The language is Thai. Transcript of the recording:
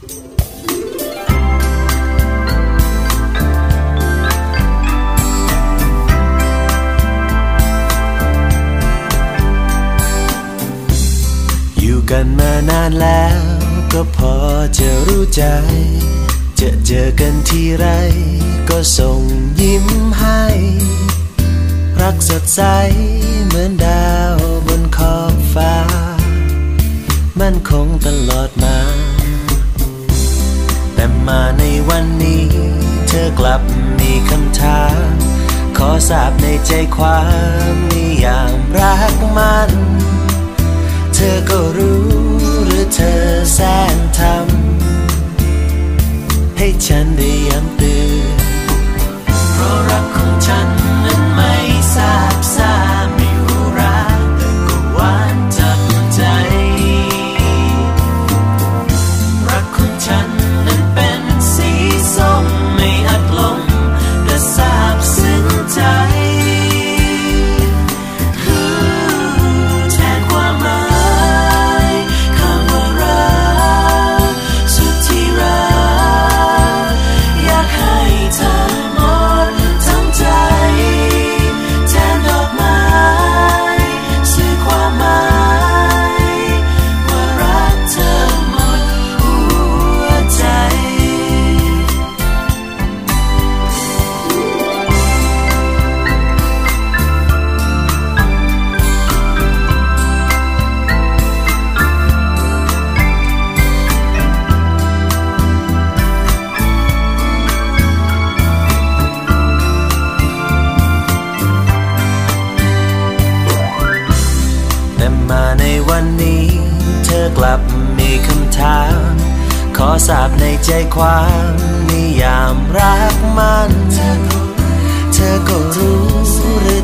อยู่กันมานานแล้วก็พอจะรู้ใจ จะเจอกันทีไร ก็ส่งยิ้มให้ รักสดใสเหมือนดาวบนขอบฟ้า มันคงตลอดมา แต่มาในวันนี้ เธอกลับมีคำถาม ขอทราบในใจความนิยามรักมัน เธอก็รู้หรือเธอแสงทำให้ฉันได้ย้ำ มาในวันนี้ เธอกลับมีคำถาม ขอสาบในใจความนิยามรักมัน เธอก็รู้หรือ